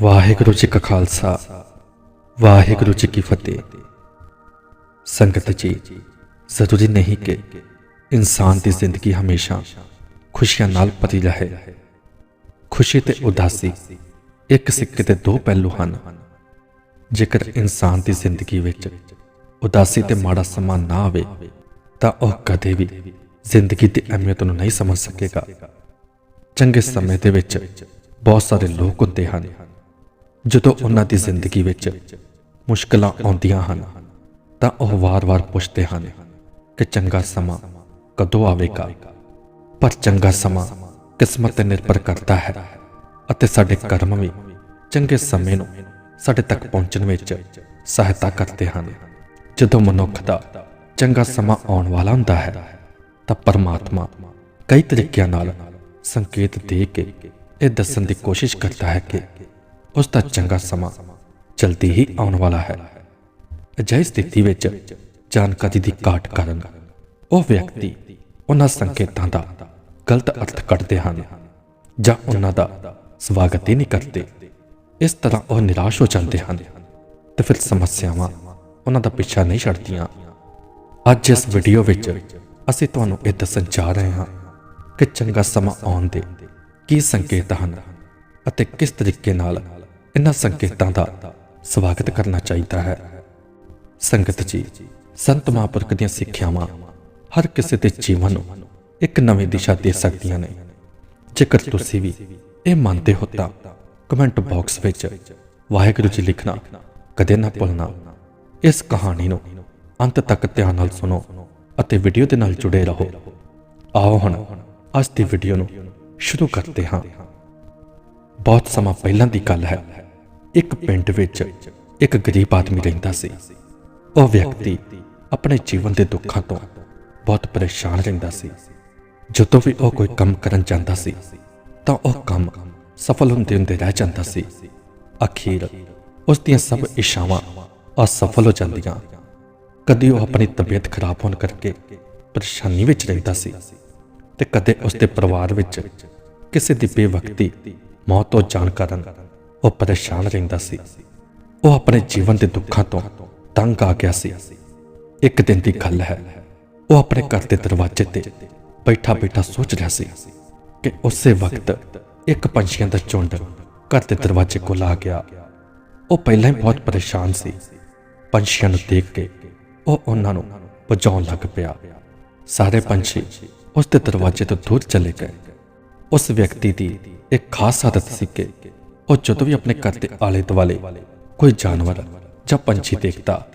ਵਾਹਿਗੁਰੂ ਜੀ ਕਾ ਖਾਲਸਾ, ਵਾਹਿਗੁਰੂ ਜੀ ਕੀ ਫਤਿਹ। ਸੰਗਤ ਜੀ, ਜ਼ਰੂਰੀ ਨਹੀਂ ਕਿ ਇਨਸਾਨ ਦੀ ਜ਼ਿੰਦਗੀ ਹਮੇਸ਼ਾ ਖੁਸ਼ੀਆਂ ਨਾਲ ਭਰੀ ਰਹੇ। ਖੁਸ਼ੀ ਤੇ ਉਦਾਸੀ ਇੱਕ ਸਿੱਕੇ ਦੇ ਦੋ ਪਹਿਲੂ ਹਨ। ਜੇਕਰ ਇਨਸਾਨ ਦੀ ਜ਼ਿੰਦਗੀ ਵਿੱਚ ਉਦਾਸੀ ਤੇ ਮਾੜਾ ਸਮਾਂ ਨਾ ਆਵੇ, ਤਾਂ ਉਹ ਕਦੇ ਵੀ ਜ਼ਿੰਦਗੀ ਦੀ ਅਹਿਮੀਅਤ ਨੂੰ ਨਹੀਂ ਸਮਝ ਸਕੇਗਾ। ਚੰਗੇ ਸਮੇਂ ਦੇ ਵਿੱਚ ਬਹੁਤ ਸਾਰੇ ਲੋਕ ਹੁੰਦੇ ਹਨ ਜਦੋਂ ਉਹਨਾਂ ਦੀ ਜ਼ਿੰਦਗੀ ਵਿੱਚ ਮੁਸ਼ਕਲਾਂ ਆਉਂਦੀਆਂ ਹਨ, ਤਾਂ ਉਹ ਵਾਰ-ਵਾਰ ਪੁੱਛਦੇ ਹਨ ਕਿ ਚੰਗਾ ਸਮਾਂ ਕਦੋਂ ਆਵੇਗਾ? ਪਰ ਚੰਗਾ ਸਮਾਂ ਕਿਸਮਤ ਤੇ ਨਿਰਭਰ ਕਰਦਾ ਹੈ ਅਤੇ ਸਾਡੇ ਕਰਮ ਵੀ ਚੰਗੇ ਸਮੇਂ ਨੂੰ ਸਾਡੇ ਤੱਕ ਪਹੁੰਚਣ ਵਿੱਚ ਸਹਾਇਤਾ ਕਰਦੇ ਹਨ। ਜਦੋਂ ਮਨੁੱਖ ਦਾ ਚੰਗਾ ਸਮਾਂ ਆਉਣ ਵਾਲਾ ਹੁੰਦਾ ਹੈ, ਤਾਂ ਪਰਮਾਤਮਾ ਕਈ ਤਰੀਕਿਆਂ ਨਾਲ ਸੰਕੇਤ ਦੇ ਕੇ ਇਹ ਦੱਸਣ ਦੀ ਕੋਸ਼ਿਸ਼ ਕਰਦਾ ਹੈ ਕਿ ਉਸ ਦਾ ਚੰਗਾ ਸਮਾਂ ਜਲਦੀ ਹੀ ਆਉਣ ਵਾਲਾ ਹੈ। ਅਜਿਹੀ ਸਥਿਤੀ ਵਿੱਚ ਜਾਣਕਾਰੀ ਦੀ ਘਾਟ ਕਾਰਨ ਉਹ ਵਿਅਕਤੀ ਉਹਨਾਂ ਸੰਕੇਤਾਂ ਦਾ ਗਲਤ ਅਰਥ ਕੱਢਦੇ ਹਨ ਜਾਂ ਉਹਨਾਂ ਦਾ ਸਵਾਗਤ ਹੀ ਨਹੀਂ ਕਰਦੇ। ਇਸ ਤਰ੍ਹਾਂ ਉਹ ਨਿਰਾਸ਼ ਹੋ ਜਾਂਦੇ ਹਨ ਤੇ ਫਿਰ ਸਮੱਸਿਆਵਾਂ ਉਹਨਾਂ ਦਾ ਪਿੱਛਾ ਨਹੀਂ ਛੱਡਦੀਆਂ। ਅੱਜ ਇਸ ਵੀਡੀਓ ਵਿੱਚ ਅਸੀਂ ਤੁਹਾਨੂੰ ਇਹ ਦੱਸਣ ਜਾ ਰਹੇ ਹਾਂ ਕਿ ਚੰਗਾ ਸਮਾਂ ਆਉਣ ਦੇ ਕੀ ਸੰਕੇਤ ਹਨ ਅਤੇ ਕਿਸ ਤਰੀਕੇ ਨਾਲ ਇਹਨਾਂ ਸੰਕੇਤਾਂ ਦਾ ਸਵਾਗਤ ਕਰਨਾ ਚਾਹੀਦਾ ਹੈ। ਸੰਗਤ ਜੀ, ਸੰਤ ਮਹਾਂਪੁਰਖ ਦੀਆਂ ਸਿੱਖਿਆਵਾਂ ਹਰ ਕਿਸੇ ਦੇ ਜੀਵਨ ਨੂੰ ਇੱਕ ਨਵੀਂ ਦਿਸ਼ਾ ਦੇ ਸਕਦੀਆਂ ਨੇ। ਜੇਕਰ ਤੁਸੀਂ ਵੀ ਇਹ ਮੰਨਦੇ ਹੋ ਤਾਂ ਕਮੈਂਟ ਬਾਕਸ ਵਿੱਚ ਵਾਹਿਗੁਰੂ ਜੀ ਲਿਖਣਾ ਕਦੇ ਨਾ ਭੁੱਲਣਾ। ਇਸ ਕਹਾਣੀ ਨੂੰ ਅੰਤ ਤੱਕ ਧਿਆਨ ਨਾਲ ਸੁਣੋ ਅਤੇ ਵੀਡੀਓ ਦੇ ਨਾਲ ਜੁੜੇ ਰਹੋ। ਆਓ ਹੁਣ ਅੱਜ ਦੀ ਵੀਡੀਓ ਨੂੰ ਸ਼ੁਰੂ ਕਰਦੇ ਹਾਂ। ਬਹੁਤ ਸਮਾਂ ਪਹਿਲਾਂ ਦੀ ਗੱਲ ਹੈ। ਇੱਕ ਪਿੰਡ ਵਿੱਚ ਇੱਕ ਗਰੀਬ ਆਦਮੀ ਰਹਿੰਦਾ ਸੀ। ਉਹ ਵਿਅਕਤੀ ਆਪਣੇ ਜੀਵਨ ਦੇ ਦੁੱਖਾਂ ਤੋਂ ਬਹੁਤ ਪਰੇਸ਼ਾਨ ਰਹਿੰਦਾ ਸੀ। ਜਦੋਂ ਵੀ ਉਹ ਕੋਈ ਕੰਮ ਕਰਨ ਜਾਂਦਾ ਸੀ, ਤਾਂ ਉਹ ਕੰਮ ਸਫਲ ਹੁੰਦੇ ਹੁੰਦੇ ਰਹਿ ਜਾਂਦਾ ਸੀ। ਅਖੀਰ ਉਸ ਦੀਆਂ ਸਭ ਇਸ਼ਾਵਾਂ ਅਸਫਲ ਹੋ ਜਾਂਦੀਆਂ। ਕਦੀ ਉਹ ਆਪਣੀ ਤਬੀਅਤ ਖਰਾਬ ਹੋਣ ਕਰਕੇ ਪਰੇਸ਼ਾਨੀ ਵਿੱਚ ਰਹਿੰਦਾ ਸੀ ਤੇ ਕਦੇ ਉਸ ਦੇ ਪਰਿਵਾਰ ਵਿੱਚ ਕਿਸੇ ਦੀ ਬੇਵਕਤੀ ਮੌਤ ਤੋਂ ਜਾਣ ਕਾਰਨ ਉਹ ਪਰੇਸ਼ਾਨ ਰਹਿੰਦਾ ਸੀ। ਉਹ ਆਪਣੇ ਜੀਵਨ ਦੇ ਦੁੱਖਾਂ ਤੋਂ ਤੰਗ ਆ ਗਿਆ ਸੀ। ਇੱਕ ਦਿਨ ਦੀ ਗੱਲ ਹੈ, ਉਹ ਆਪਣੇ ਘਰ ਦੇ ਦਰਵਾਜ਼ੇ ਤੇ ਬੈਠਾ ਬੈਠਾ ਸੋਚ ਰਿਹਾ ਸੀ ਕਿ ਉਸੇ ਵਕਤ ਇੱਕ ਪੰਛੀਆਂ ਦਾ ਝੁੰਡ ਘਰ ਦੇ ਦਰਵਾਜ਼ੇ ਕੋਲ ਆ ਗਿਆ। ਉਹ ਪਹਿਲਾਂ ਹੀ ਬਹੁਤ ਪਰੇਸ਼ਾਨ ਸੀ। ਪੰਛੀਆਂ ਨੂੰ ਦੇਖ ਕੇ ਉਹ ਉਹਨਾਂ ਨੂੰ ਵਜਾਉਣ ਲੱਗ ਪਿਆ। ਸਾਰੇ ਪੰਛੀ ਉਸ ਦੇ ਦਰਵਾਜ਼ੇ ਤੋਂ ਦੂਰ ਚਲੇ ਗਏ। ਉਸ ਵਿਅਕਤੀ ਦੀ ਇੱਕ ਖਾਸ ਆਦਤ ਸੀ ਕਿ ਉਹ ਜਦੋਂ ਵੀ ਆਪਣੇ ਘਰ ਦੇ ਆਲੇ ਦੁਆਲੇ ਕੋਈ ਜਾਨਵਰ ਜਾਂ ਪੰਛੀ ਦੇਖਦਾ,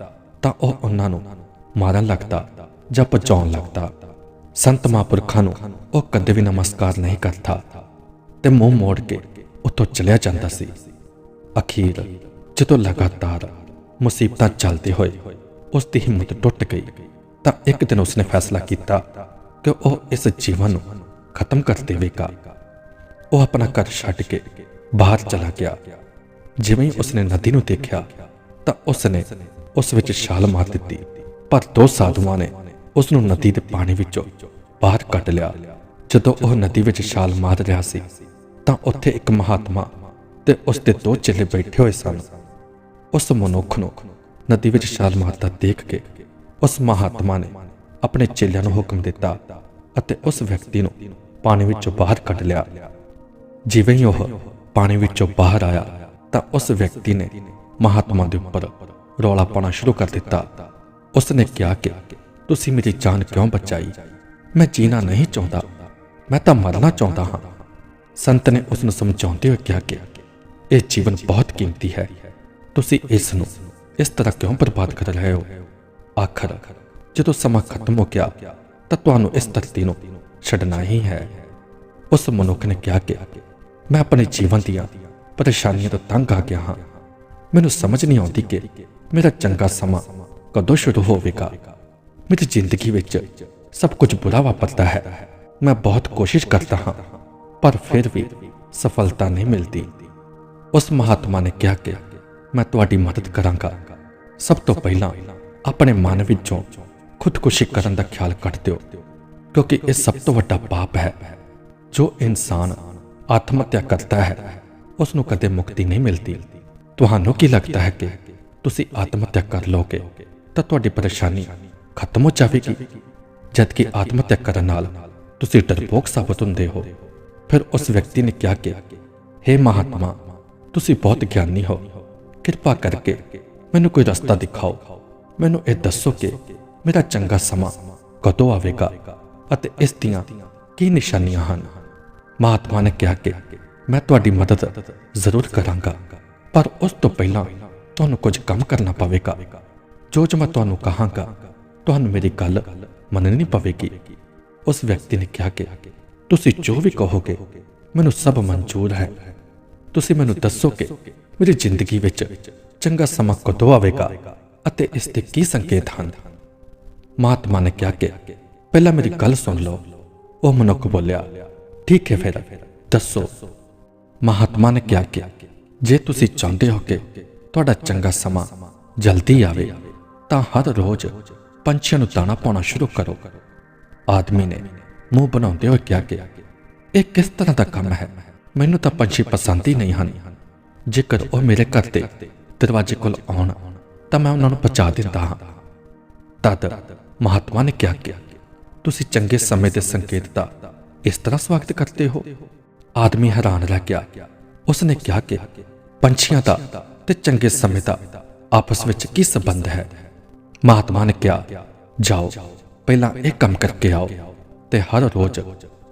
ਤਾਂ ਉਹ ਉਹਨਾਂ ਨੂੰ ਮਾਰਨ ਲੱਗਦਾ ਜਾਂ ਭਜਾਉਣ ਲੱਗਦਾ। ਸੰਤ ਮਹਾਂਪੁਰਖਾਂ ਨੂੰ ਉਹ ਕਦੇ ਵੀ ਨਮਸਕਾਰ ਨਹੀਂ ਕਰਦਾ ਤੇ ਮੂੰਹ ਮੋੜ ਕੇ ਉੱਥੋਂ ਚਲਿਆ ਜਾਂਦਾ ਸੀ। ਅਖੀਰ ਜਦੋਂ ਲਗਾਤਾਰ ਮੁਸੀਬਤਾਂ ਚੱਲਦੇ ਹੋਏ ਉਸ ਦੀ ਹਿੰਮਤ ਟੁੱਟ ਗਈ, ਤਾਂ ਇੱਕ ਦਿਨ ਉਸਨੇ ਫੈਸਲਾ ਕੀਤਾ ਕਿ ਉਹ ਇਸ ਜੀਵਨ ਨੂੰ ਖਤਮ ਕਰ ਦੇਵੇਗਾ। ਉਹ ਆਪਣਾ ਘਰ ਛੱਡ ਕੇ ਬਾਹਰ ਚਲਾ ਗਿਆ। ਜਿਵੇਂ ਹੀ ਉਸਨੇ ਨਦੀ ਨੂੰ ਦੇਖਿਆ, ਤਾਂ ਉਸਨੇ ਉਸ ਵਿੱਚ ਛਾਲ ਮਾਰ ਦਿੱਤੀ। ਪਰ ਦੋ ਸਾਧੂਆਂ ਨੇ ਉਸ ਨੂੰ ਨਦੀ ਦੇ ਪਾਣੀ ਵਿੱਚੋਂ ਬਾਹਰ ਕੱਢ ਲਿਆ। ਜਦੋਂ ਉਹ ਨਦੀ ਵਿੱਚ ਛਾਲ ਮਾਰ ਰਿਹਾ ਸੀ, ਤਾਂ ਉੱਥੇ ਇੱਕ ਮਹਾਤਮਾ ਤੇ ਉਸ ਦੇ ਦੋ ਚੇਲੇ ਬੈਠੇ ਹੋਏ ਸਨ। ਉਸ ਮਨੁੱਖ ਨੂੰ ਨਦੀ ਵਿੱਚ ਛਾਲ ਮਾਰਦਾ ਦੇਖ ਕੇ ਉਸ ਮਹਾਤਮਾ ਨੇ ਆਪਣੇ ਚੇਲਿਆਂ ਨੂੰ ਹੁਕਮ ਦਿੱਤਾ ਅਤੇ ਉਸ ਵਿਅਕਤੀ ਨੂੰ ਪਾਣੀ ਵਿੱਚੋਂ ਬਾਹਰ ਕੱਢ ਲਿਆ। ਜਿਵੇਂ ਹੀ ਉਹ ਪਾਣੀ ਵਿੱਚੋਂ ਬਾਹਰ ਆਇਆ ਤਾਂ ਉਸ ਵਿਅਕਤੀ ਨੇ ਮਹਾਤਮਾ ਦੇ ਉੱਪਰ ਰੌਲਾ ਪਾਉਣਾ ਸ਼ੁਰੂ ਕਰ ਦਿੱਤਾ। ਉਸ ਨੇ ਕਿਹਾ ਕਿ, ਤੁਸੀਂ ਮੇਰੀ ਜਾਨ ਕਿਉਂ ਬਚਾਈ? ਮੈਂ ਜੀਣਾ ਨਹੀਂ ਚਾਹੁੰਦਾ। ਮੈਂ ਤਾਂ ਮਰਨਾ ਚਾਹੁੰਦਾ ਹਾਂ। ਸੰਤ ਨੇ ਉਸ ਨੂੰ ਸਮਝਾਉਂਦੇ ਹੋਏ ਕਿਹਾ ਕਿ, ਇਹ ਜੀਵਨ ਬਹੁਤ ਕੀਮਤੀ ਹੈ। ਤੁਸੀਂ ਇਸ ਨੂੰ ਇਸ ਤਰ੍ਹਾਂ ਕਿਉਂ ਬਰਬਾਦ ਕਰ ਰਹੇ ਹੋ? ਆਖਰ, ਜਦੋਂ ਸਮਾਂ ਖਤਮ ਹੋ ਗਿਆ, ਤਾਂ ਤੁਹਾਨੂੰ ਇਸ ਧਰਤੀ ਨੂੰ ਛੱਡਣਾ ਹੀ ਹੈ। ਉਸ ਮਨੁੱਖ ਨੇ ਕਿਹਾ ਕਿ ਮੈਂ ਆਪਣੇ ਜੀਵਨ ਦੀਆਂ ਪਰੇਸ਼ਾਨੀਆਂ ਤੋਂ ਤੰਗ ਆ ਗਿਆ ਹਾਂ। ਮੈਨੂੰ ਸਮਝ ਨਹੀਂ ਆਉਂਦੀ ਕਿ ਮੇਰਾ ਚੰਗਾ ਸਮਾਂ ਕਦੋਂ ਸ਼ੁਰੂ ਹੋਵੇਗਾ। ਮੇਰੀ ਜ਼ਿੰਦਗੀ ਵਿੱਚ ਸਭ ਕੁਝ ਬੁਰਾ ਵਾਪਰਦਾ ਹੈ। ਮੈਂ ਬਹੁਤ ਕੋਸ਼ਿਸ਼ ਕਰਦਾ ਹਾਂ, ਪਰ ਫਿਰ ਵੀ ਸਫਲਤਾ ਨਹੀਂ ਮਿਲਦੀ। ਉਸ ਮਹਾਤਮਾ ਨੇ ਕਿਹਾ ਕਿ ਮੈਂ ਤੁਹਾਡੀ ਮਦਦ ਕਰਾਂਗਾ। ਸਭ ਤੋਂ ਪਹਿਲਾਂ ਆਪਣੇ ਮਨ ਵਿੱਚੋਂ ਖੁਦਕੁਸ਼ੀ ਕਰਨ ਦਾ ਖਿਆਲ ਕੱਢ ਦਿਓ, ਕਿਉਂਕਿ ਇਹ ਸਭ ਤੋਂ ਵੱਡਾ ਪਾਪ ਹੈ। ਜੋ ਇਨਸਾਨ ਆਤਮ ਹੱਤਿਆ ਕਰਦਾ ਹੈ ਉਸ ਨੂੰ ਕਦੇ ਮੁਕਤੀ ਨਹੀਂ ਮਿਲਦੀ। ਤੁਹਾਨੂੰ ਕੀ ਲੱਗਦਾ ਹੈ ਕਿ ਤੁਸੀਂ ਆਤਮ ਹੱਤਿਆ ਕਰ ਲੋਗੇ ਤਾਂ ਤੁਹਾਡੀ ਪਰੇਸ਼ਾਨੀ ਖਤਮ ਹੋ ਜਾਵੇਗੀ। ਜਦਕਿ ਆਤਮ ਹੱਤਿਆ ਕਰਨ ਨਾਲ ਤੁਸੀਂ ਡਰਪੋਕ ਸਾਬਤ ਹੁੰਦੇ ਹੋ, ਫਿਰ ਉਸ ਵਿਅਕਤੀ ਨੇ ਕਿਹਾ ਕਿ हे ਮਹਾਤਮਾ, ਤੁਸੀਂ ਬਹੁਤ ਗਿਆਨੀ ਹੋ। ਕਿਰਪਾ ਕਰਕੇ ਮੈਨੂੰ ਕੋਈ ਰਸਤਾ ਦਿਖਾਓ। ਮੈਨੂੰ ਇਹ ਦੱਸੋ ਕਿ ਮੇਰਾ ਚੰਗਾ ਸਮਾਂ ਕਦੋਂ ਆਵੇਗਾ ਅਤੇ ਇਸ ਦੀਆਂ ਕੀ ਨਿਸ਼ਾਨੀਆਂ ਹਨ? ਮਹਾਤਮਾ ਨੇ ਕਿਹਾ ਕਿ ਮੈਂ ਤੁਹਾਡੀ ਮਦਦ ਜ਼ਰੂਰ ਕਰਾਂਗਾ, ਪਰ ਉਸ ਤੋਂ ਪਹਿਲਾਂ ਤੁਹਾਨੂੰ ਕੁਝ ਕੰਮ ਕਰਨਾ ਪਵੇਗਾ। ਜੋ ਜੋ ਮੈਂ ਤੁਹਾਨੂੰ ਕਹਾਂਗਾ, ਤੁਹਾਨੂੰ ਮੇਰੀ ਗੱਲ ਮੰਨਣੀ ਪਵੇਗੀ। ਉਸ ਵਿਅਕਤੀ ਨੇ ਕਿਹਾ ਕਿ ਤੁਸੀਂ ਜੋ ਵੀ ਕਹੋਗੇ, ਮੈਨੂੰ ਸਭ ਮਨਜ਼ੂਰ ਹੈ। ਤੁਸੀਂ ਮੈਨੂੰ ਦੱਸੋ ਕਿ ਮੇਰੀ ਜ਼ਿੰਦਗੀ ਵਿੱਚ ਚੰਗਾ ਸਮਾਂ ਕਦੋਂ ਆਵੇਗਾ ਅਤੇ ਇਸ ਦੇ ਕੀ ਸੰਕੇਤ ਹਨ? ਮਹਾਤਮਾ ਨੇ ਕਿਹਾ ਕਿ ਪਹਿਲਾਂ ਮੇਰੀ ਗੱਲ ਸੁਣ ਲਓ, ਉਹ ਮਨੁੱਖ ਬੋਲਿਆ ਠੀਕ ਹੈ ਫਿਰ। ਦੱਸੋ, ਮਹਾਤਮਾ ਨੇ ਕਿਹਾ ਕਿ ਜੇ ਤੁਸੀਂ ਚਾਹੁੰਦੇ ਹੋ ਕਿ ਤੁਹਾਡਾ ਚੰਗਾ ਸਮਾਂ ਜਲਦੀ ਆਵੇ, ਤਾਂ ਹਰ ਰੋਜ਼ ਪੰਛੀਆਂ ਨੂੰ ਦਾਣਾ ਪਾਉਣਾ ਸ਼ੁਰੂ ਕਰੋ। ਆਦਮੀ ਨੇ ਮੂੰਹ ਬਣਾਉਂਦੇ ਹੋਏ ਕਿਹਾ ਕਿ ਇਹ ਕਿਸ ਤਰ੍ਹਾਂ ਦਾ ਕੰਮ ਹੈ? ਮੈਨੂੰ ਤਾਂ ਪੰਛੀ ਪਸੰਦ ਹੀ ਨਹੀਂ ਹਨ। ਜੇਕਰ ਉਹ ਮੇਰੇ ਘਰ ਦੇ ਦਰਵਾਜ਼ੇ ਕੋਲ ਆਉਣ, ਤਾਂ ਮੈਂ ਉਹਨਾਂ ਨੂੰ ਪਹੁੰਚਾ ਦਿੰਦਾ ਹਾਂ। ਤਦ ਮਹਾਤਮਾ ਨੇ ਕਿਹਾ ਕਿ ਤੁਸੀਂ ਚੰਗੇ ਸਮੇਂ ਦੇ ਸੰਕੇਤ ਦਾ ਇਸ ਤਰ੍ਹਾਂ ਸਵਾਗਤ ਕਰਦੇ ਹੋ? ਆਦਮੀ ਹੈਰਾਨ ਰਹਿ ਗਿਆ। ਉਸ ਕਿਹਾ ਕਿ ਪੰਛੀਆਂ ਦਾ ਤੇ ਚੰਗੇ ਸਮੇਂ ਦਾ ਆਪਸ ਵਿੱਚ ਕੀ ਸੰਬੰਧ ਹੈ? ਮਹਾਤਮਾ ਨੇ ਕਿਹਾ, ਜਾਓ, ਪਹਿਲਾਂ ਇਹ ਕੰਮ ਕਰਕੇ ਆਓ ਤੇ ਹਰ ਰੋਜ਼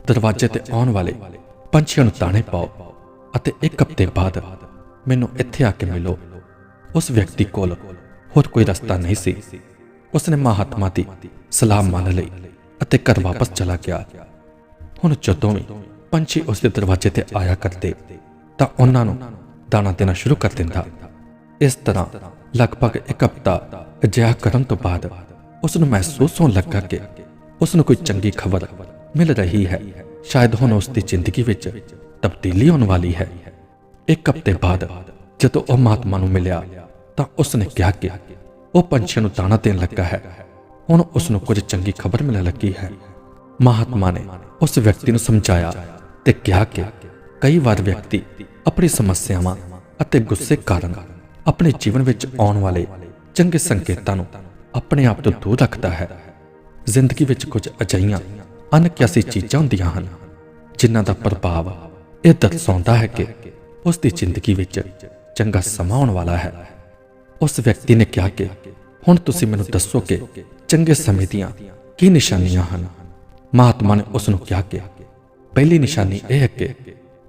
ਦਰਵਾਜ਼ੇ ਤੇ ਆਉਣ ਵਾਲੇ ਪੰਛੀਆਂ ਨੂੰ ਤਾਣੇ ਪਾਓ ਅਤੇ ਇੱਕ ਹਫ਼ਤੇ ਬਾਅਦ ਮੈਨੂੰ ਇੱਥੇ ਆ ਕੇ ਮਿਲੋ। ਉਸ ਵਿਅਕਤੀ ਕੋਲ ਹੋਰ ਕੋਈ ਰਸਤਾ ਨਹੀਂ ਸੀ। ਉਸਨੇ ਮਹਾਤਮਾ ਦੀ ਸਲਾਹ ਮੰਨ ਲਈ ਅਤੇ ਘਰ ਵਾਪਸ ਚਲਾ ਗਿਆ। ਹੁਣ ਜਦੋਂ ਵੀ ਪੰਛੀ ਉਸ ਦੇ ਦਰਵਾਜ਼ੇ ਤੇ ਆਇਆ ਕਰਦੇ, ਤਾਂ ਉਹਨਾਂ ਨੂੰ ਦਾਣਾ ਦੇਣਾ ਸ਼ੁਰੂ ਕਰ ਦਿੰਦਾ। ਇਸ ਤਰ੍ਹਾਂ ਲਗਭਗ ਇੱਕ ਹਫ਼ਤਾ ਅਜਿਹਾ ਕਰਨ ਤੋਂ ਬਾਅਦ ਉਸ ਨੂੰ ਮਹਿਸੂਸ ਹੋਣ ਲੱਗਾ ਕਿ ਉਸ ਨੂੰ ਕੋਈ ਚੰਗੀ ਖਬਰ ਮਿਲ ਰਹੀ ਹੈ। ਸ਼ਾਇਦ ਹੁਣ ਉਸ ਦੀ ਜ਼ਿੰਦਗੀ ਵਿੱਚ ਤਬਦੀਲੀ ਹੋਣ ਵਾਲੀ ਹੈ। ਇੱਕ ਹਫ਼ਤੇ ਬਾਅਦ ਜਦੋਂ ਉਹ ਮਹਾਤਮਾ ਨੂੰ ਮਿਲਿਆ, ਤਾਂ ਉਸ ਨੇ ਕਿਹਾ ਕਿ ਉਹ ਪੰਛੀਆਂ ਨੂੰ ਦਾਣਾ ਦੇਣ ਲੱਗਾ ਹੈ। ਹੁਣ ਉਸ ਨੂੰ ਕੁਝ ਚੰਗੀ ਖਬਰ ਮਿਲਣ ਲੱਗੀ ਹੈ। ਮਹਾਤਮਾ ਨੇ ਉਸ ਵਿਅਕਤੀ ਨੂੰ ਸਮਝਾਇਆ ਤੇ ਕਿਹਾ ਕਿ ਕਈ ਵਾਰ ਵਿਅਕਤੀ ਆਪਣੀ ਸਮੱਸਿਆਵਾਂ ਅਤੇ ਗੁੱਸੇ ਕਾਰਨ ਆਪਣੇ ਜੀਵਨ ਵਿੱਚ ਆਉਣ ਵਾਲੇ ਚੰਗੇ ਸੰਕੇਤਾਂ ਨੂੰ ਆਪਣੇ ਆਪ ਤੋਂ ਦੂਰ ਰੱਖਦਾ ਹੈ। ਜ਼ਿੰਦਗੀ ਵਿੱਚ ਕੁਝ ਅਜਈਆਂ ਅਣਕਿਆਸੀ ਚੀਜ਼ਾਂ ਹੁੰਦੀਆਂ ਹਨ ਜਿਨ੍ਹਾਂ ਦਾ ਪ੍ਰਭਾਵ ਇਹ ਦਰਸਾਉਂਦਾ ਹੈ ਕਿ ਉਸ ਦੀ ਜ਼ਿੰਦਗੀ ਵਿੱਚ ਚੰਗਾ ਸਮਾਂ ਆਉਣ ਵਾਲਾ ਹੈ। ਉਸ ਵਿਅਕਤੀ ਨੇ ਕਿਹਾ ਕਿ, ਹੁਣ ਤੁਸੀਂ ਮੈਨੂੰ ਦੱਸੋ ਕਿ ਚੰਗੇ ਸਮੇਂ ਦੀਆਂ ਕੀ ਨਿਸ਼ਾਨੀਆਂ ਹਨ? ਮਹਾਤਮਾ ਨੇ ਉਸ ਨੂੰ ਕਿਹਾ ਕਿ ਪਹਿਲੀ ਨਿਸ਼ਾਨੀ ਇਹ ਹੈ ਕਿ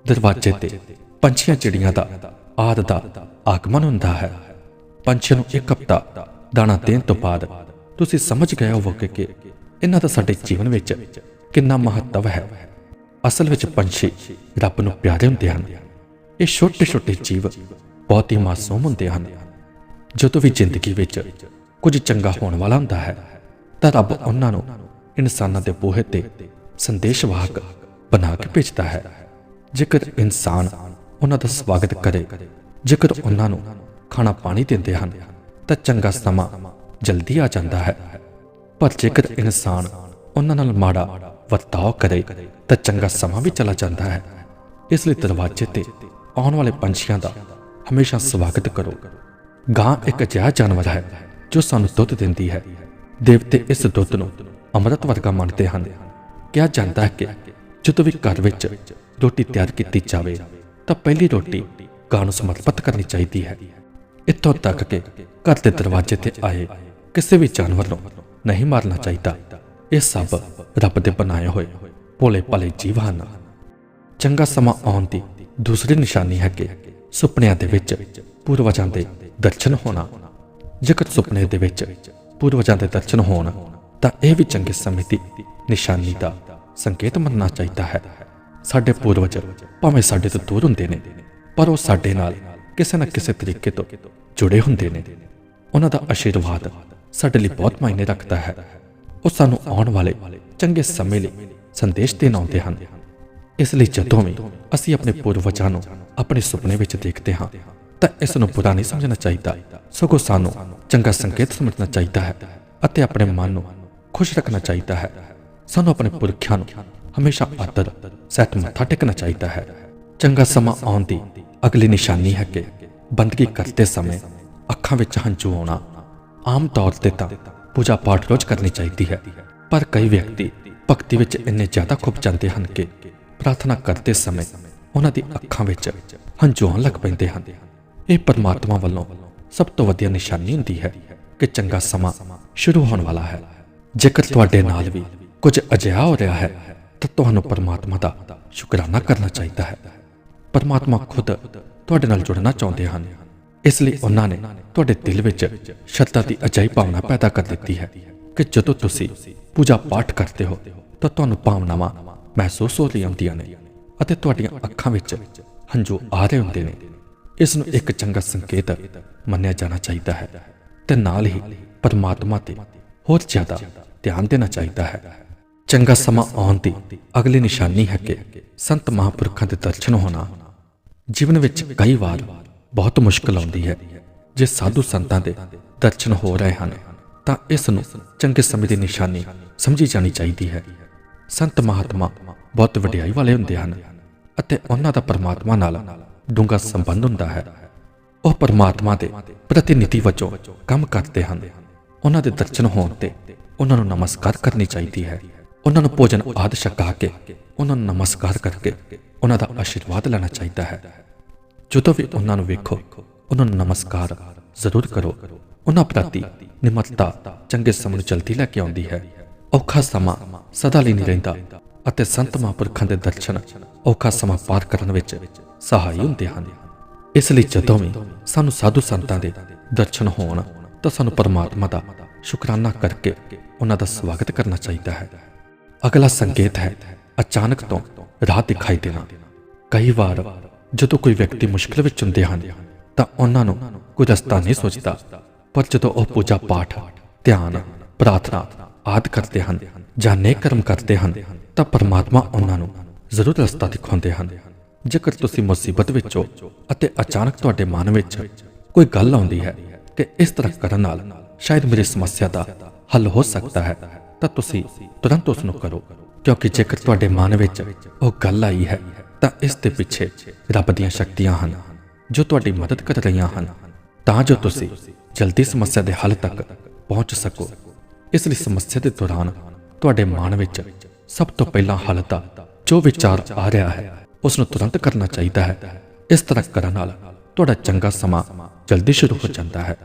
ਦਰਵਾਜ਼ੇ ਤੇ ਪੰਛੀਆਂ ਚਿੜੀਆਂ ਦਾ ਆਦ ਦਾ ਆਗਮਨ ਹੁੰਦਾ ਹੈ। ਪੰਛੀਆਂ ਨੂੰ ਇੱਕ ਹਫ਼ਤਾ ਦਾਣਾ ਦੇਣ ਤੋਂ ਬਾਅਦ ਤੁਸੀਂ ਸਮਝ ਗਏ ਹੋਵੋਗੇ ਕਿ ਇਹਨਾਂ ਦਾ ਸਾਡੇ ਜੀਵਨ ਵਿੱਚ ਕਿੰਨਾ ਮਹੱਤਵ ਹੈ। ਅਸਲ ਵਿੱਚ ਪੰਛੀ ਰੱਬ ਨੂੰ ਪਿਆਰੇ ਹੁੰਦੇ ਹਨ। ਇਹ ਛੋਟੇ ਛੋਟੇ ਜੀਵ ਬਹੁਤ ਹੀ ਮਾਸੂਮ ਹੁੰਦੇ ਹਨ। ਜਦੋਂ ਵੀ ਜ਼ਿੰਦਗੀ ਵਿੱਚ ਕੁਝ ਚੰਗਾ ਹੋਣ ਵਾਲਾ ਹੁੰਦਾ ਹੈ ਤਾਂ ਰੱਬ ਉਹਨਾਂ ਨੂੰ ਇਨਸਾਨਾਂ ਦੇ ਬੂਹੇ ਤੇ ਸੰਦੇਸ਼ਵਾਹਕ ਬਣਾ ਕੇ ਭੇਜਦਾ ਹੈ। ਜੇਕਰ ਇਨਸਾਨ ਉਹਨਾਂ ਦਾ ਸਵਾਗਤ ਕਰੇ, ਜੇਕਰ ਉਹਨਾਂ ਨੂੰ ਖਾਣਾ ਪਾਣੀ ਦਿੰਦੇ ਹਨ, ਤਾਂ ਚੰਗਾ ਸਮਾਂ ਜਲਦੀ ਆ ਜਾਂਦਾ ਹੈ। ਪਰ ਜੇਕਰ ਇਨਸਾਨ ਉਹਨਾਂ ਨਾਲ ਮਾੜਾ ਵਰਤਾਓ ਕਰੇ, ਤਾਂ ਚੰਗਾ ਸਮਾਂ ਵੀ ਚਲਾ ਜਾਂਦਾ ਹੈ। ਇਸ ਲਈ ਦਰਵਾਜ਼ੇ ਤੇ ਆਉਣ ਵਾਲੇ ਪੰਛੀਆਂ ਦਾ ਹਮੇਸ਼ਾ ਸਵਾਗਤ ਕਰੋ। ਗਾਂ ਇੱਕ ਅਜਿਹਾ ਜਾਨਵਰ ਹੈ ਜੋ ਸਾਨੂੰ ਦੁੱਧ ਦਿੰਦੀ ਹੈ। ਦੇਵਤੇ ਇਸ ਦੁੱਧ ਨੂੰ ਅੰਮ੍ਰਿਤ ਵਰਗਾ ਮੰਨਦੇ ਹਨ ਕਿਹਾ ਜਾਂਦਾ ਹੈ ਕਿ ਜਦੋਂ ਵੀ ਘਰ ਵਿੱਚ ਰੋਟੀ ਤਿਆਰ ਕੀਤੀ ਜਾਵੇ, ਤਾਂ ਪਹਿਲੀ ਰੋਟੀ ਗਾਂ ਨੂੰ ਸਮਰਪਿਤ ਕਰਨੀ ਚਾਹੀਦੀ ਹੈ। ਇੱਥੋਂ ਤੱਕ ਕਿ ਘਰ ਦੇ ਦਰਵਾਜ਼ੇ ਤੇ ਆਏ ਕਿਸੇ ਵੀ ਜਾਨਵਰ ਨੂੰ ਨਹੀਂ ਮਾਰਨਾ ਚਾਹੀਦਾ। ਇਹ ਸਭ ਰੱਬ ਦੇ ਬਣਾਏ ਹੋਏ ਭੋਲੇ ਭਾਲੇ ਜੀਵ ਹਨ। ਚੰਗਾ ਸਮਾਂ ਆਉਣ ਦੀ ਦੂਸਰੀ ਨਿਸ਼ਾਨੀ ਹੈ ਕਿ ਸੁਪਨਿਆਂ ਦੇ ਵਿੱਚ ਪੂਰਵਜਾਂ ਦੇ ਦਰਸ਼ਨ ਹੋਣਾ। ਜੇਕਰ ਸੁਪਨੇ ਦੇ ਵਿੱਚ ਪੂਰਵਜਾਂ ਦੇ ਦਰਸ਼ਨ ਹੋਣ ਤਾਂ ਇਹ ਵੀ ਚੰਗੇ ਸਮੇਂ ਦੀ ਨਿਸ਼ਾਨੀ ਦਾ ਸੰਕੇਤ ਮੰਨਣਾ ਚਾਹੀਦਾ ਹੈ। ਸਾਡੇ ਪੂਰਵਜ ਭਾਵੇਂ ਸਾਡੇ ਤੋਂ ਦੂਰ ਹੁੰਦੇ ਨੇ, ਪਰ ਉਹ ਸਾਡੇ ਨਾਲ ਕਿਸੇ ਨਾ ਕਿਸੇ ਤਰੀਕੇ ਤੋਂ ਜੁੜੇ ਹੁੰਦੇ ਨੇ। ਉਹਨਾਂ ਦਾ ਆਸ਼ੀਰਵਾਦ ਸਾਡੇ ਲਈ ਬਹੁਤ ਮਾਇਨੇ ਰੱਖਦਾ ਹੈ। ਉਹ ਸਾਨੂੰ ਆਉਣ ਵਾਲੇ ਚੰਗੇ ਸਮੇਂ ਲਈ ਸੰਦੇਸ਼ ਦੇਣ ਆਉਂਦੇ ਹਨ। ਇਸ ਲਈ ਜਦੋਂ ਵੀ ਅਸੀਂ ਆਪਣੇ ਪੂਰਵਜਾਂ ਨੂੰ ਆਪਣੇ ਸੁਪਨੇ ਵਿੱਚ ਦੇਖਦੇ ਹਾਂ, ਤਾਂ ਇਸ ਨੂੰ ਬੁਰਾ ਨਹੀਂ ਸਮਝਣਾ ਚਾਹੀਦਾ। ਸਗੋਂ ਸਾਨੂੰ ਚੰਗਾ ਸੰਕੇਤ ਸਮਝਣਾ ਚਾਹੀਦਾ ਹੈ ਅਤੇ ਆਪਣੇ ਮਨ ਨੂੰ ਖੁਸ਼ ਰੱਖਣਾ ਚਾਹੀਦਾ ਹੈ। ਸਾਨੂੰ ਆਪਣੇ ਪੁਰਖਿਆਂ ਨੂੰ ਹਮੇਸ਼ਾ ਆਦਰ, ਸਹਿਤ ਮੱਥਾ ਟੇਕਣਾ ਚਾਹੀਦਾ ਹੈ। ਚੰਗਾ ਸਮਾਂ ਆਉਣ ਦੀ ਅਗਲੀ ਨਿਸ਼ਾਨੀ ਹੈ ਕਿ ਬੰਦਗੀ ਕਰਦੇ ਸਮੇਂ ਅੱਖਾਂ ਵਿੱਚ ਹੰਝੂ ਆਉਣਾ ਆਮ ਤੌਰ ਤੇ ਤਾਂ ਪੂਜਾ ਪਾਠ ਰੋਜ਼ ਕਰਨੀ ਚਾਹੀਦੀ ਹੈ। ਪਰ ਕਈ ਵਿਅਕਤੀ ਭਗਤੀ ਵਿੱਚ ਇੰਨੇ ਜ਼ਿਆਦਾ ਖੁੱਭ ਜਾਂਦੇ ਹਨ ਕਿ ਪ੍ਰਾਰਥਨਾ ਕਰਦੇ ਸਮੇਂ ਉਹਨਾਂ ਦੀ ਅੱਖਾਂ ਵਿੱਚ ਹੰਝੂ ਆਉਣ ਲੱਗ ਪੈਂਦੇ ਹਨ। ਇਹ ਪਰਮਾਤਮਾ ਵੱਲੋਂ ਸਭ ਤੋਂ ਵਧੀਆ ਨਿਸ਼ਾਨੀ ਹੁੰਦੀ ਹੈ ਕਿ ਚੰਗਾ ਸਮਾਂ ਸ਼ੁਰੂ ਹੋਣ ਵਾਲਾ ਹੈ। ਜੇਕਰ ਤੁਹਾਡੇ ਨਾਲ ਵੀ ਕੁਝ ਅਜਿਹਾ ਹੋ ਰਿਹਾ ਹੈ, ਤਾਂ ਤੁਹਾਨੂੰ ਪਰਮਾਤਮਾ ਦਾ ਸ਼ੁਕਰਾਨਾ ਕਰਨਾ ਚਾਹੀਦਾ ਹੈ। ਪਰਮਾਤਮਾ ਖੁਦ ਤੁਹਾਡੇ ਨਾਲ ਜੁੜਨਾ ਚਾਹੁੰਦੇ ਹਨ। ਇਸ ਲਈ ਉਹਨਾਂ ਨੇ ਤੁਹਾਡੇ ਦਿਲ ਵਿੱਚ ਸ਼ਰਧਾ ਦੀ ਅਜਾਈ ਭਾਵਨਾ ਪੈਦਾ ਕਰ ਦਿੱਤੀ ਹੈ ਕਿ ਜਦੋਂ ਤੁਸੀਂ ਪੂਜਾ ਪਾਠ ਕਰਦੇ ਹੋ, ਤਾਂ ਤੁਹਾਨੂੰ ਭਾਵਨਾਵਾਂ ਮਹਿਸੂਸ ਹੋ ਰਹੀਆਂ ਹੁੰਦੀਆਂ ਨੇ ਅਤੇ ਤੁਹਾਡੀਆਂ ਅੱਖਾਂ ਵਿੱਚ ਹੰਝੂ ਆ ਰਹੇ ਹੁੰਦੇ ਨੇ। ਇਸ ਨੂੰ ਇੱਕ ਚੰਗਾ ਸੰਕੇਤ ਮੰਨਿਆ ਜਾਣਾ ਚਾਹੀਦਾ ਹੈ ਤੇ ਨਾਲ ਹੀ ਪਰਮਾਤਮਾ ਤੇ ਹੋਰ ਜ਼ਿਆਦਾ ਧਿਆਨ ਦੇਣਾ ਚਾਹੀਦਾ ਹੈ। ਚੰਗਾ ਸਮਾਂ ਆਉਣ ਦੀ ਅਗਲੀ ਨਿਸ਼ਾਨੀ ਹੈ ਕਿ ਸੰਤ ਮਹਾਂਪੁਰਖਾਂ ਦੇ ਦਰਸ਼ਨ ਹੋਣਾ ਜੀਵਨ ਵਿੱਚ ਕਈ ਵਾਰ ਬਹੁਤ ਮੁਸ਼ਕਲ ਆਉਂਦੀ ਹੈ। ਜੇ ਸਾਧੂ ਸੰਤਾਂ ਦੇ ਦਰਸ਼ਨ ਹੋ ਰਹੇ ਹਨ, ਤਾਂ ਇਸ ਨੂੰ ਚੰਗੇ ਸਮੇਂ ਦੀ ਨਿਸ਼ਾਨੀ ਸਮਝੀ ਜਾਣੀ ਚਾਹੀਦੀ ਹੈ। ਸੰਤ ਮਹਾਤਮਾ ਬਹੁਤ ਵਡਿਆਈ ਵਾਲੇ ਹੁੰਦੇ ਹਨ ਅਤੇ ਉਹਨਾਂ ਦਾ ਪਰਮਾਤਮਾ ਨਾਲ ਡੂੰਘਾ ਸੰਬੰਧ ਹੁੰਦਾ ਹੈ। ਉਹ ਪਰਮਾਤਮਾ ਦੇ ਪ੍ਰਤੀਨਿਧੀ ਵਜੋਂ ਕੰਮ ਕਰਦੇ ਹਨ। ਉਹਨਾਂ ਦੇ ਦਰਸ਼ਨ ਹੋਣ ਤੇ ਉਹਨਾਂ ਨੂੰ ਨਮਸਕਾਰ ਕਰਨੀ ਚਾਹੀਦੀ ਹੈ। ਉਹਨਾਂ ਨੂੰ ਭੋਜਨ ਆਦਿ ਛਕਾ ਕੇ ਉਹਨਾਂ ਨੂੰ ਨਮਸਕਾਰ ਕਰਕੇ ਉਹਨਾਂ ਦਾ ਆਸ਼ੀਰਵਾਦ ਲੈਣਾ ਚਾਹੀਦਾ ਹੈ। ਜਦੋਂ ਵੀ ਉਹਨਾਂ ਨੂੰ ਵੇਖੋ, ਉਹਨਾਂ ਨੂੰ ਨਮਸਕਾਰ ਜ਼ਰੂਰ ਕਰੋ। ਉਹਨਾਂ ਪ੍ਰਤੀ ਨਿਮਰਤਾ ਚੰਗੇ ਸਮੇਂ ਨੂੰ ਜਲਦੀ ਲੈ ਕੇ ਆਉਂਦੀ ਹੈ। ਔਖਾ ਸਮਾਂ ਸਦਾ ਲਈ ਨਹੀਂ ਰਹਿੰਦਾ ਅਤੇ ਸੰਤ ਮਹਾਂਪੁਰਖਾਂ ਦੇ ਦਰਸ਼ਨ ਔਖਾ ਸਮਾਂ ਪਾਰ ਕਰਨ ਵਿੱਚ ਸਹਾਈ ਹੁੰਦੇ ਹਨ। ਇਸ ਲਈ ਜਦੋਂ ਵੀ ਸਾਨੂੰ ਸਾਧੂ ਸੰਤਾਂ ਦੇ ਦਰਸ਼ਨ ਹੋਣ ਤਾਂ ਸਾਨੂੰ ਪਰਮਾਤਮਾ ਦਾ ਸ਼ੁਕਰਾਨਾ ਕਰਕੇ ਉਹਨਾਂ ਦਾ ਸਵਾਗਤ ਕਰਨਾ ਚਾਹੀਦਾ ਹੈ। ਅਗਲਾ ਸੰਕੇਤ ਹੈ, ਅਚਾਨਕ ਤੋਂ ਰਾਹ ਦਿਖਾਈ ਦੇਣਾ। ਕਈ ਵਾਰ ਜਦੋਂ ਕੋਈ ਵਿਅਕਤੀ ਮੁਸ਼ਕਲ ਵਿੱਚ ਹੁੰਦੇ ਹਨ, ਤਾਂ ਉਹਨਾਂ ਨੂੰ ਕੋਈ ਰਸਤਾ ਨਹੀਂ ਸੋਚਦਾ। ਪਰ ਜਦੋਂ ਉਹ ਪੂਜਾ ਪਾਠ, ਧਿਆਨ, ਪ੍ਰਾਰਥਨਾ ਆਦਿ ਕਰਦੇ ਹਨ ਜਾਂ ਨੇਕ ਕਰਮ ਕਰਦੇ ਹਨ, ਤਾਂ ਪਰਮਾਤਮਾ ਉਹਨਾਂ ਨੂੰ ਜ਼ਰੂਰ ਰਸਤਾ ਦਿਖਾਉਂਦੇ ਹਨ। ਜੇਕਰ ਤੁਸੀਂ ਮੁਸੀਬਤ ਵਿੱਚੋਂ ਅਤੇ ਅਚਾਨਕ ਤੁਹਾਡੇ ਮਨ ਵਿੱਚ ਕੋਈ ਗੱਲ ਆਉਂਦੀ ਹੈ ਕਿ ਇਸ ਤਰ੍ਹਾਂ ਕਰਨ ਨਾਲ ਸ਼ਾਇਦ ਮੇਰੀ ਸਮੱਸਿਆ ਦਾ ਹੱਲ ਹੋ ਸਕਦਾ ਹੈ। ਤਾਂ ਤੁਸੀਂ ਤੁਰੰਤ ਉਸ ਨੂੰ ਕਰੋ, ਕਿਉਂਕਿ ਜੇਕਰ ਤੁਹਾਡੇ ਮਨ ਵਿੱਚ ਉਹ ਗੱਲ ਆਈ ਹੈ, ਤਾਂ ਇਸ ਦੇ ਪਿੱਛੇ ਰੱਬ ਦੀਆਂ ਸ਼ਕਤੀਆਂ ਹਨ, ਜੋ ਤੁਹਾਡੀ ਮਦਦ ਕਰ ਰਹੀਆਂ ਹਨ। ਤਾਂ ਜੋ ਤੁਸੀਂ ਜਲਦੀ ਸਮੱਸਿਆ ਦੇ ਹੱਲ ਤੱਕ ਪਹੁੰਚ ਸਕੋ। ਇਸ ਲਈ ਸਮੱਸਿਆ ਦੇ ਦੌਰਾਨ ਤੁਹਾਡੇ ਮਨ ਵਿੱਚ ਸਭ ਤੋਂ ਪਹਿਲਾਂ ਹੱਲ ਦਾ ਜੋ ਵਿਚਾਰ ਆ ਰਿਹਾ ਹੈ, ਉਸ ਨੂੰ ਤੁਰੰਤ ਕਰਨਾ ਚਾਹੀਦਾ ਹੈ। ਇਸ ਤਰ੍ਹਾਂ ਕਰਨ ਨਾਲ ਤੁਹਾਡਾ ਚੰਗਾ ਸਮਾਂ ਜਲਦੀ ਸ਼ੁਰੂ ਹੋ ਜਾਂਦਾ ਹੈ।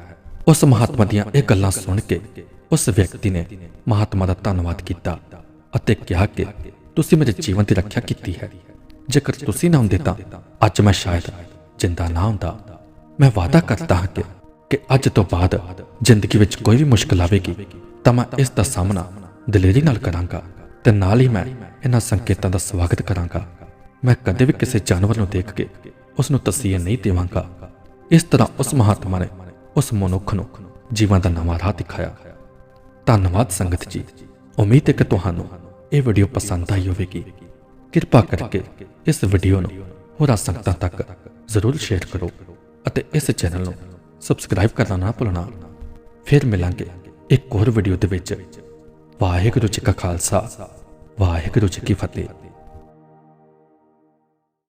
ਉਸ ਮਹਾਤਮਾ ਦੀਆਂ ਇਹ ਗੱਲਾਂ ਸੁਣ ਕੇ ਉਸ ਵਿਅਕਤੀ ਨੇ ਮਹਾਤਮਾ ਦਾ ਧੰਨਵਾਦ ਕੀਤਾ ਅਤੇ ਕਿਹਾ ਕਿ ਤੁਸੀਂ ਮੇਰੇ ਜੀਵਨ ਦੀ ਰੱਖਿਆ ਕੀਤੀ ਹੈ। ਜੇਕਰ ਤੁਸੀਂ ਨਾ ਹੁੰਦੇ ਤਾਂ ਅੱਜ ਮੈਂ ਸ਼ਾਇਦ ਜਿੰਦਾ ਨਾ ਹੁੰਦਾ। ਮੈਂ ਵਾਅਦਾ ਕਰਦਾ ਹਾਂ ਕਿ ਕਿ ਅੱਜ ਤੋਂ ਬਾਅਦ ਜ਼ਿੰਦਗੀ ਵਿੱਚ ਕੋਈ ਵੀ ਮੁਸ਼ਕਲ ਆਵੇਗੀ ਤਾਂ ਮੈਂ ਇਸ ਦਾ ਸਾਹਮਣਾ ਦਲੇਰੀ ਨਾਲ ਕਰਾਂਗਾ ਤੇ ਨਾਲ ਹੀ ਮੈਂ ਇਹਨਾਂ ਸੰਕੇਤਾਂ ਦਾ ਸਵਾਗਤ ਕਰਾਂਗਾ। ਮੈਂ ਕਦੇ ਵੀ ਕਿਸੇ ਜਾਨਵਰ ਨੂੰ ਦੇਖ ਕੇ ਉਸ ਨੂੰ ਤਸੀਹੇ ਨਹੀਂ ਦੇਵਾਂਗਾ। ਇਸ ਤਰ੍ਹਾਂ ਉਸ ਮਹਾਤਮਾ ਨੇ ਉਸ ਮਨੁੱਖ ਨੂੰ ਜੀਵਨ ਦਾ ਨਵਾਂ ਰਾਹ ਦਿਖਾਇਆ। ਧੰਨਵਾਦ ਸੰਗਤ ਜੀ। ਉਮੀਦ ਹੈ ਕਿ ਤੁਹਾਨੂੰ ਇਹ ਵੀਡੀਓ ਪਸੰਦ ਆਈ ਹੋਵੇਗੀ। ਕਿਰਪਾ ਕਰਕੇ ਇਸ ਵੀਡੀਓ ਨੂੰ ਹੋਰਾਂ ਸੰਗਤਾਂ ਤੱਕ ਜ਼ਰੂਰ ਸ਼ੇਅਰ ਕਰੋ ਅਤੇ ਇਸ ਚੈਨਲ ਨੂੰ ਸਬਸਕ੍ਰਾਈਬ ਕਰਨਾ ਨਾ ਭੁੱਲਣਾ। ਫਿਰ ਮਿਲਾਂਗੇ ਇੱਕ ਹੋਰ ਵੀਡੀਓ ਦੇ ਵਿੱਚ। ਵਾਹਿਗੁਰੂ ਜੀ ਕਾ ਖਾਲਸਾ। ਵਾਹਿਗੁਰੂ ਜੀ ਕੀ ਫਤਿਹ।